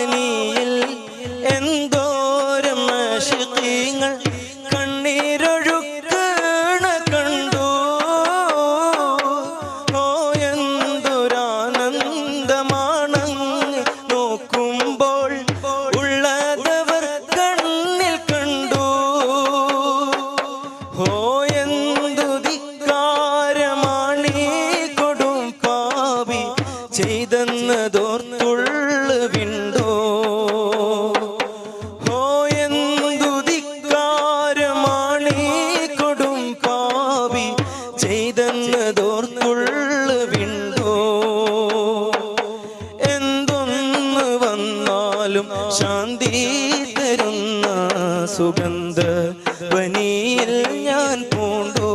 വാലിയിൽ എന്തോരം ആശിഖീങ്ങൾ കണ്ണീരൊഴുക്കണ കണ്ടോ. ഓ എന്തൊരാനന്ദമാണ് നോക്കുമ്പോൾ ഉള്ളതവർ കണ്ണിൽ കണ്ടു. ഓ എന്തുതിക്കാരമാണീ കൊടും പാവി ചെയ്തെന്നതോർത്തുള്ള വിണ്ടു. ചെയ്തെന്നതോർത്തുള്ള വിണ്ടോ? എന്തൊന്ന് വന്നാലും ശാന്തി തരുന്ന സുഗന്ധ വനിയിൽ ഞാൻ പൂണ്ടോ?